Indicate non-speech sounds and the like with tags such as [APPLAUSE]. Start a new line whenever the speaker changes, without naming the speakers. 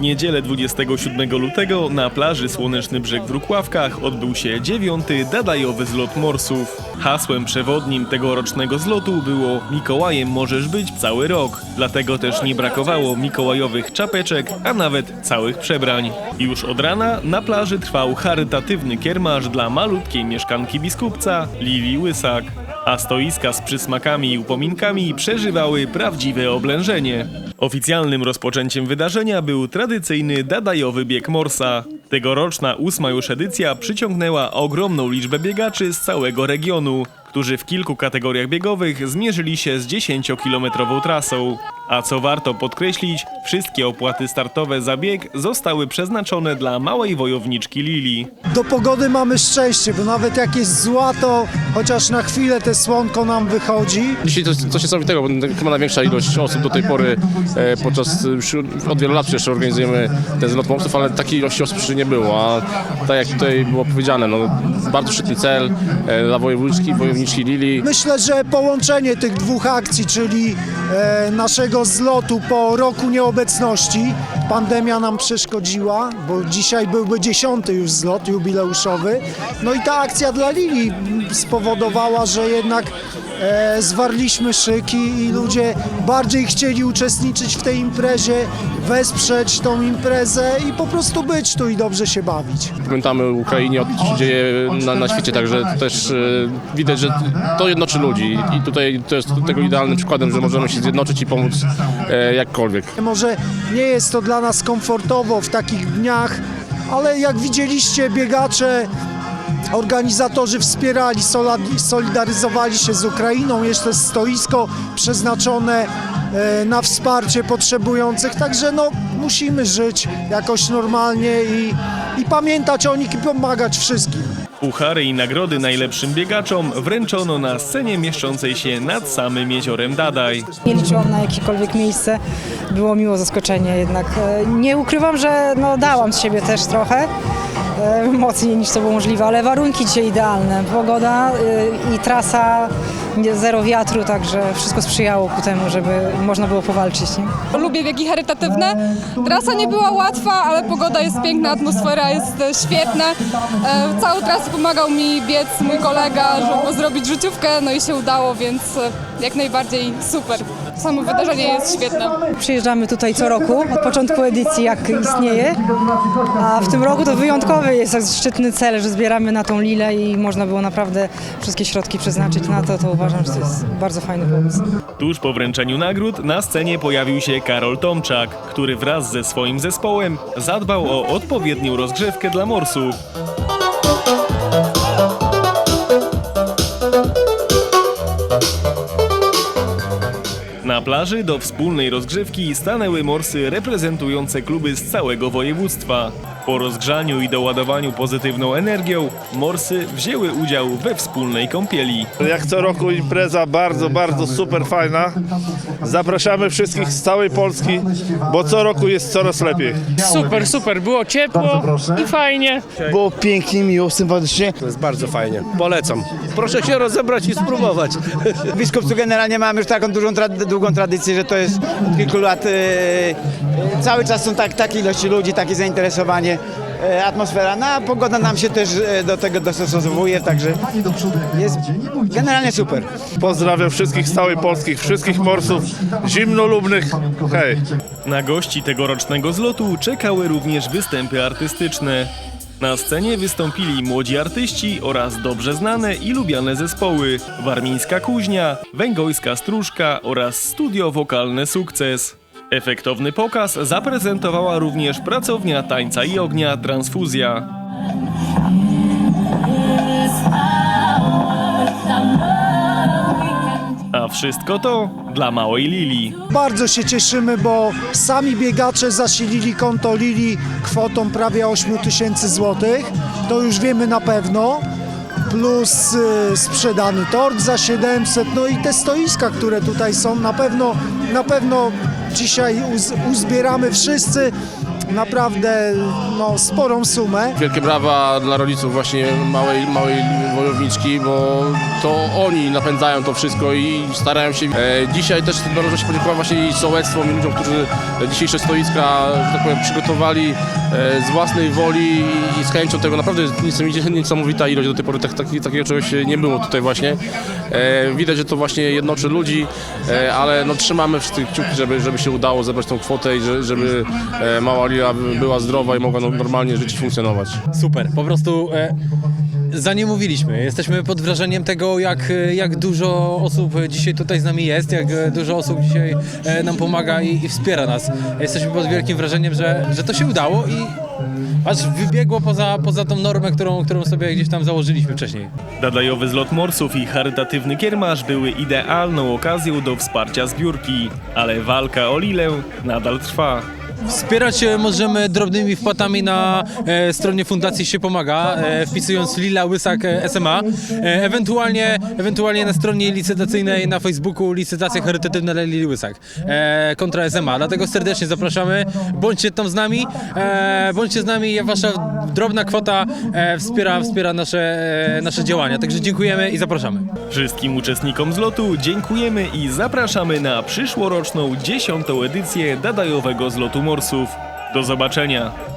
W niedzielę 27 lutego na plaży Słoneczny Brzeg w Rukławkach odbył się dziewiąty dadajowy zlot morsów. Hasłem przewodnim tegorocznego zlotu było Mikołajem możesz być cały rok. Dlatego też nie brakowało mikołajowych czapeczek, a nawet całych przebrań. Już od rana na plaży trwał charytatywny kiermasz dla malutkiej mieszkanki biskupca Lili Łysak. A stoiska z przysmakami i upominkami przeżywały prawdziwe oblężenie. Oficjalnym rozpoczęciem wydarzenia był tradycyjny dadajowy bieg morsa. Tegoroczna ósma już edycja przyciągnęła ogromną liczbę biegaczy z całego regionu, którzy w kilku kategoriach biegowych zmierzyli się z 10-kilometrową trasą. A co warto podkreślić, wszystkie opłaty startowe za bieg zostały przeznaczone dla małej wojowniczki Lili.
Do pogody mamy szczęście, bo nawet jak jest zła, to chociaż na chwilę te słonko nam wychodzi.
Dzisiaj to jest coś niesamowitego, bo chyba największa ilość osób do tej pory e, podczas, już od wielu lat przecież organizujemy ten zlot morsów, ale takiej ilości osób jeszcze nie było, a tak jak tutaj było powiedziane, no, bardzo szczytny cel e, dla wojowniczki, wojowniczki Lili.
Myślę, że połączenie tych dwóch akcji, czyli e, naszego zlotu po roku nieobecności, pandemia nam przeszkodziła, bo dzisiaj byłby dziesiąty już zlot jubileuszowy. No i ta akcja dla Lili spowodowała, że jednak e, zwarliśmy szyki i ludzie bardziej chcieli uczestniczyć w tej imprezie, wesprzeć tą imprezę i po prostu być tu i dobrze się bawić.
Pamiętamy Ukrainie, o co się dzieje na, na świecie, także też e, widać, że to jednoczy ludzi i tutaj to jest tego idealnym przykładem, że możemy się zjednoczyć i pomóc e, jakkolwiek.
Może nie jest to dla nas komfortowo w takich dniach, ale jak widzieliście, biegacze, organizatorzy wspierali, solidaryzowali się z Ukrainą. Jest to stoisko przeznaczone e, na wsparcie potrzebujących, także no, musimy żyć jakoś normalnie i, i pamiętać o nich i pomagać wszystkim.
Puchary i nagrody najlepszym biegaczom wręczono na scenie mieszczącej się nad samym jeziorem Dadaj.
Nie liczyłam na jakiekolwiek miejsce. Było miło zaskoczenie jednak. E, Nie ukrywam, że no, dałam z siebie też trochę. E, Mocniej niż to było możliwe, ale warunki dzisiaj idealne. Pogoda e, i trasa, zero wiatru, także wszystko sprzyjało ku temu, żeby można było powalczyć. Nie?
Lubię biegi charytatywne. Trasa nie była łatwa, ale pogoda jest piękna, atmosfera jest e, świetna. Całą trasę pomagał mi biec mój kolega, żeby zrobić życiówkę, no i się udało, więc jak najbardziej super. Samo wydarzenie jest świetne.
Przyjeżdżamy tutaj co roku, od początku edycji jak istnieje, a w tym roku to wyjątkowy jest tak szczytny cel, że zbieramy na tą lilę i można było naprawdę wszystkie środki przeznaczyć na to, to uważam, że to jest bardzo fajny pomysł.
Tuż po wręczeniu nagród na scenie pojawił się Karol Tomczak, który wraz ze swoim zespołem zadbał o odpowiednią rozgrzewkę dla morsów. Na plaży do wspólnej rozgrzewki stanęły morsy reprezentujące kluby z całego województwa. Po rozgrzaniu i doładowaniu pozytywną energią, morsy wzięły udział we wspólnej kąpieli.
Jak co roku impreza bardzo, bardzo super fajna. Zapraszamy wszystkich z całej Polski, bo co roku jest coraz lepiej.
Super, super, było ciepło i fajnie.
Było pięknie, miło, sympatycznie.
To jest bardzo fajnie. Polecam. Proszę się rozebrać i spróbować. [LAUGHS]
W Biskupcu generalnie mamy już taką dużą, długą tradycję, że to jest od kilku lat. e, cały czas są tak, takie ilości ludzi, takie zainteresowanie, atmosfera. No a pogoda nam się też e, do tego dostosowuje, także jest generalnie super.
Pozdrawiam wszystkich z całej Polski, wszystkich morsów zimnolubnych. Hej!
Na gości tegorocznego zlotu czekały również występy artystyczne. Na scenie wystąpili młodzi artyści oraz dobrze znane i lubiane zespoły Warmińska Kuźnia, Węgojska Stróżka oraz studio wokalne Sukces. Efektowny pokaz zaprezentowała również pracownia tańca i ognia Transfuzja. A wszystko to dla małej Lili.
Bardzo się cieszymy, bo sami biegacze zasilili konto Lili kwotą prawie 8 tysięcy złotych. To już wiemy na pewno. Plus y, sprzedany tort za 700. No i te stoiska, które tutaj są, na pewno, na pewno dzisiaj uz, uzbieramy wszyscy naprawdę no, sporą sumę.
Wielkie brawa dla rodziców właśnie małej, małej wojowniczki, bo to oni napędzają to wszystko i starają się. E, dzisiaj też należy się podziękować właśnie i sołectwom i ludziom, którzy dzisiejsze stoiska, że tak powiem, przygotowali e, z własnej woli i z chęcią tego. Naprawdę jest niesamowita ilość. Do tej pory tak, tak, takiego czegoś nie było tutaj właśnie. E, widać, że to właśnie jednoczy ludzi, e, ale no, trzymamy wszyscy kciuki, żeby, żeby się udało zebrać tą kwotę i że, żeby e, mała Lila była zdrowa i mogła no, normalnie żyć i funkcjonować.
Super, po prostu e, za nie mówiliśmy. Jesteśmy pod wrażeniem tego, jak, jak dużo osób dzisiaj tutaj z nami jest, jak dużo osób dzisiaj e, nam pomaga i, i wspiera nas. Jesteśmy pod wielkim wrażeniem, że, że to się udało i aż wybiegło poza, poza tą normę, którą, którą sobie gdzieś tam założyliśmy wcześniej.
Dadajowy zlot morsów i charytatywny kiermasz były idealną okazją do wsparcia zbiórki, ale walka o Lilę nadal trwa.
Wspierać możemy drobnymi wpłatami na e, stronie Fundacji się pomaga, e, wpisując Lila Łysak e, SMA. E, ewentualnie, ewentualnie na stronie licytacyjnej na Facebooku licytacja charytatywna dla Lili Łysak e, kontra SMA. Dlatego serdecznie zapraszamy. Bądźcie tam z nami, e, bądźcie z nami. Wasza drobna kwota e, wspiera, wspiera nasze, e, nasze działania. Także dziękujemy i zapraszamy.
Wszystkim uczestnikom zlotu dziękujemy i zapraszamy na przyszłoroczną dziesiątą edycję Dadajowego Zlotu Morsów. Do zobaczenia!